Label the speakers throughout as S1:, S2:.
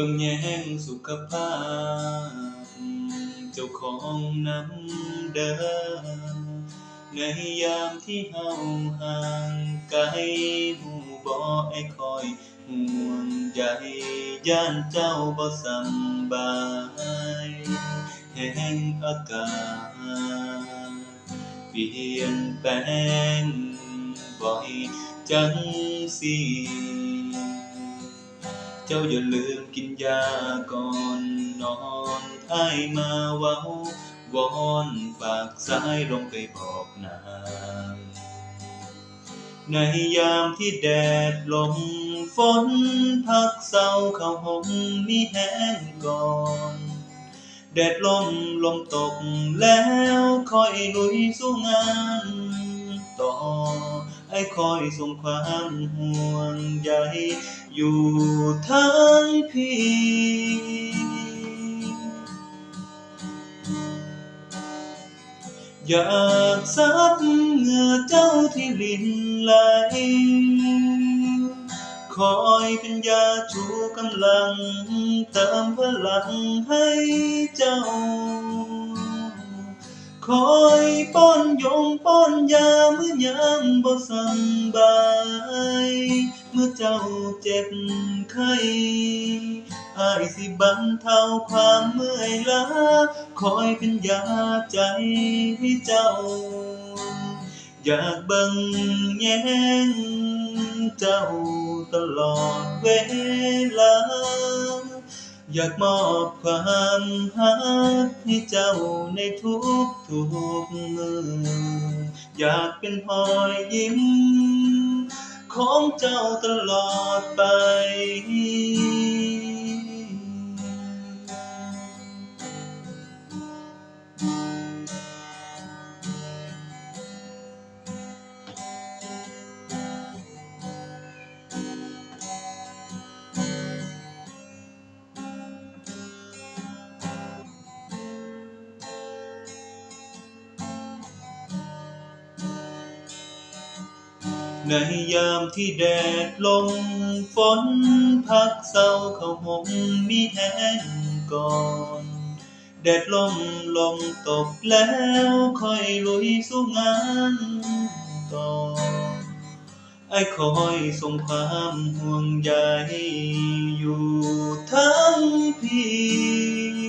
S1: บิ่งแย่งสุขภาพ เจ้าของน้ำเด้อในยามที่เฮาห่างไกลหูบ่ไอ้คอยห่วงใยย่านเจ้าบ่สำบายแห่งอากาศเปลี่ยนแปลงบ่อยจังสิ เจ้าอย่าลืมกินยาก่อนนอนไอ้มาเว้าวอนฝากสายลงไปบอกนางในยามที่แดดลมฝนพักเศร้าเข้าห่มมีแห้งก่อนแดดลมลมตกแล้วคอยลุยสู้งาน ไอ้คอยส่งความห่วงใยอยู่ทั้งพี่อยากซับเหงื่อเจ้าที่ลินไหล คอยเป็นยาชูกำลัง เติมพลังให้เจ้า คอยป้อนยงป้อนยาเมื่อยามบ่สำบาย เมื่อเจ้าเจ็บไข้อายสิบรรเทาความเมื่อยล้าคอยเป็นยาใจให้เจ้า อยากเบิ่งแย้งเจ้าตลอดเวลา อยากมอบความหักให้เจ้าในทุกทุกมือ อยากเป็นหอยยิ้ม ของเจ้าตลอดไป ในยามที่แดดลมฝนพักเศร้าเข้าห่มมีแห้งก่อน แดดลมลมตกแล้วค่อยลุยสู้งานต่อไอ้คอยส่งความห่วงใยอยู่ทั้งพี่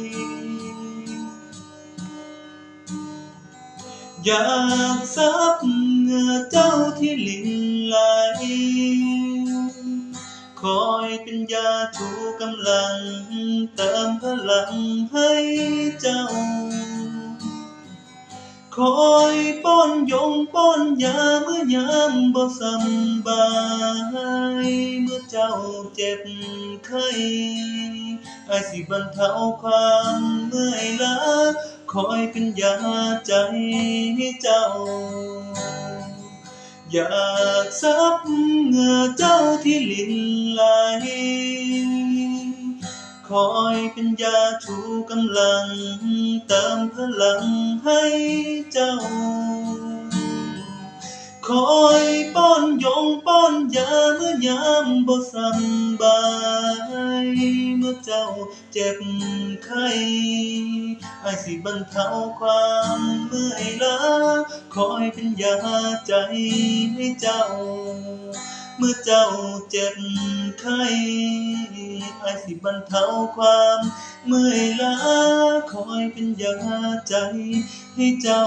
S1: อยากซับ อเจ้าที่ลินไหลคอยเป็นยาชูกำลัง เติมพลังให้เจ้า คอยป้อนยงป้อนยาเมื่อยามบ่สำบาย เมื่อเจ้าเจ็บไข้ไอสิบรรเทาความเมื่อยล้าคอยเป็นยาใจให้เจ้า อยากซับเหงื่อเจ้าที่ลินไหล คอยเป็นยาชูกำลัง เติมพลังให้เจ้า คอยป้อนยงป้อนยาเมื่อยามบ่สบาย เมื่อเจ้าเจ็บไข้อาสิบรรเทาความเมื่อยล้าคอยเป็นยาใจให้เจ้า เมื่อเจ้าเจ็บไข้อาสิบรรเทาความเมื่อยล้าคอยเป็นยาใจให้เจ้า